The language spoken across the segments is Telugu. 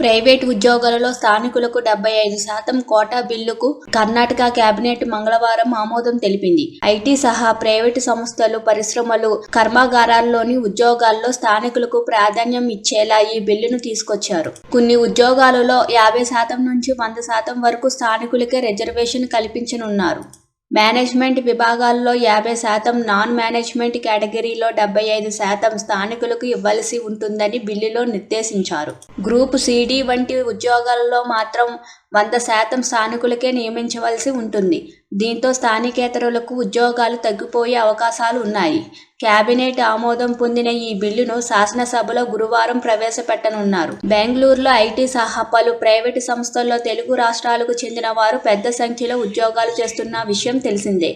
ప్రైవేట్ ఉద్యోగాలలో స్థానికులకు డెబ్బై ఐదు శాతం కోటా బిల్లుకు కర్ణాటక కేబినెట్ మంగళవారం ఆమోదం తెలిపింది. ఐటీ సహా ప్రైవేటు సంస్థలు పరిశ్రమలు కర్మాగారాల్లోని ఉద్యోగాల్లో స్థానికులకు ప్రాధాన్యం ఇచ్చేలా ఈ బిల్లును తీసుకొచ్చారు. కొన్ని ఉద్యోగాలలో యాభై శాతం నుంచి వంద శాతం వరకు స్థానికులకే రిజర్వేషన్ కల్పించనున్నారు. మేనేజ్మెంట్ విభాగాల్లో యాభై శాతం నాన్ మేనేజ్మెంట్ కేటగిరీలో డెబ్బై ఐదు శాతం స్థానికులకు ఇవ్వాల్సి ఉంటుందని బిల్లులో నిర్దేశించారు. గ్రూప్ సిడి వంటి ఉద్యోగాల్లో మాత్రం వంద శాతం స్థానికులకే నియమించవలసి ఉంటుంది. దీంతో స్థానికేతరులకు ఉద్యోగాలు తగ్గిపోయే అవకాశాలు ఉన్నాయి. కేబినెట్ ఆమోదం పొందిన ఈ బిల్లును శాసనసభలో గురువారం ప్రవేశపెట్టనున్నారు. బెంగళూరులో ఐటీ సహా పలు ప్రైవేటు సంస్థల్లో తెలుగు రాష్ట్రాలకు చెందిన వారు పెద్ద సంఖ్యలో ఉద్యోగాలు చేస్తున్న విషయం తెలిసిందే.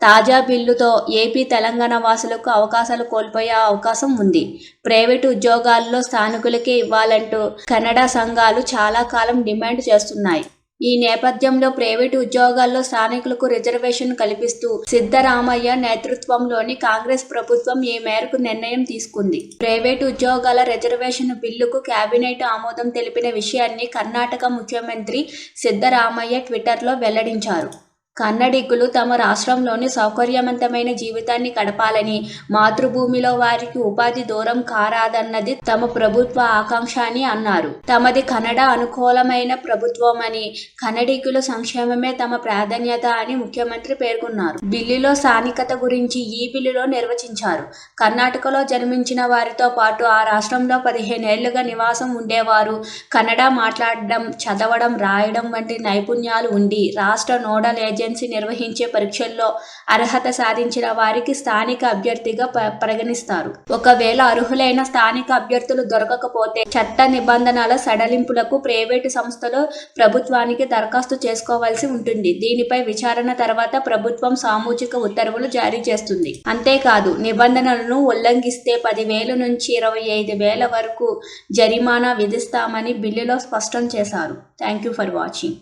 తాజా బిల్లుతో ఏపీ తెలంగాణ వాసులకు అవకాశాలు కోల్పోయే అవకాశం ఉంది. ప్రైవేటు ఉద్యోగాల్లో స్థానికులకే ఇవ్వాలంటూ కన్నడ సంఘాలు చాలా కాలం డిమాండ్ చేస్తున్నాయి. ఈ నేపథ్యంలో ప్రైవేటు ఉద్యోగాల్లో స్థానికులకు రిజర్వేషన్ కల్పిస్తూ సిద్ధరామయ్య నేతృత్వంలోని కాంగ్రెస్ ప్రభుత్వం ఈ మేరకు నిర్ణయం తీసుకుంది. ప్రైవేటు ఉద్యోగాల రిజర్వేషన్ బిల్లుకు కేబినెట్ ఆమోదం తెలిపిన విషయాన్ని కర్ణాటక ముఖ్యమంత్రి సిద్ధరామయ్య ట్విట్టర్లో వెల్లడించారు. కన్నడిగులు తమ రాష్ట్రంలోని సౌకర్యవంతమైన జీవితాన్ని గడపాలని. మాతృభూమిలో వారికి ఉపాధి దూరం కారాదన్నది తమ ప్రభుత్వ ఆకాంక్ష అని అన్నారు. తమది కన్నడ అనుకూలమైన ప్రభుత్వమని కన్నడిగుల సంక్షేమమే తమ ప్రాధాన్యత అని ముఖ్యమంత్రి పేర్కొన్నారు. బిల్లులో స్థానికత గురించి ఈ బిల్లులో నిర్వచించారు. కర్ణాటకలో జన్మించిన వారితో పాటు ఆ రాష్ట్రంలో పదిహేనేళ్ళుగా నివాసం ఉండేవారు. కన్నడ మాట్లాడడం చదవడం రాయడం వంటి నైపుణ్యాలు ఉండి రాష్ట్ర నోడల్ ఏజెంట్ ఏజెన్సీ నిర్వహించే పరీక్షల్లో అర్హత సాధించిన వారికి స్థానిక అభ్యర్థిగా ప- పరిగణిస్తారు. ఒకవేళ అర్హులైన స్థానిక అభ్యర్థులు దొరకకపోతే చట్ట నిబంధనల సడలింపులకు ప్రైవేటు సంస్థలు ప్రభుత్వానికి దరఖాస్తు చేసుకోవాల్సి ఉంటుంది. దీనిపై విచారణ తర్వాత ప్రభుత్వం సామూహిక ఉత్తర్వులు జారీ చేస్తుంది. అంతేకాదు నిబంధనలను ఉల్లంఘిస్తే పదివేల నుంచి ఇరవై ఐదు వేల వరకు జరిమానా విధిస్తామని బిల్లులో స్పష్టం చేశారు. Thank you for watching.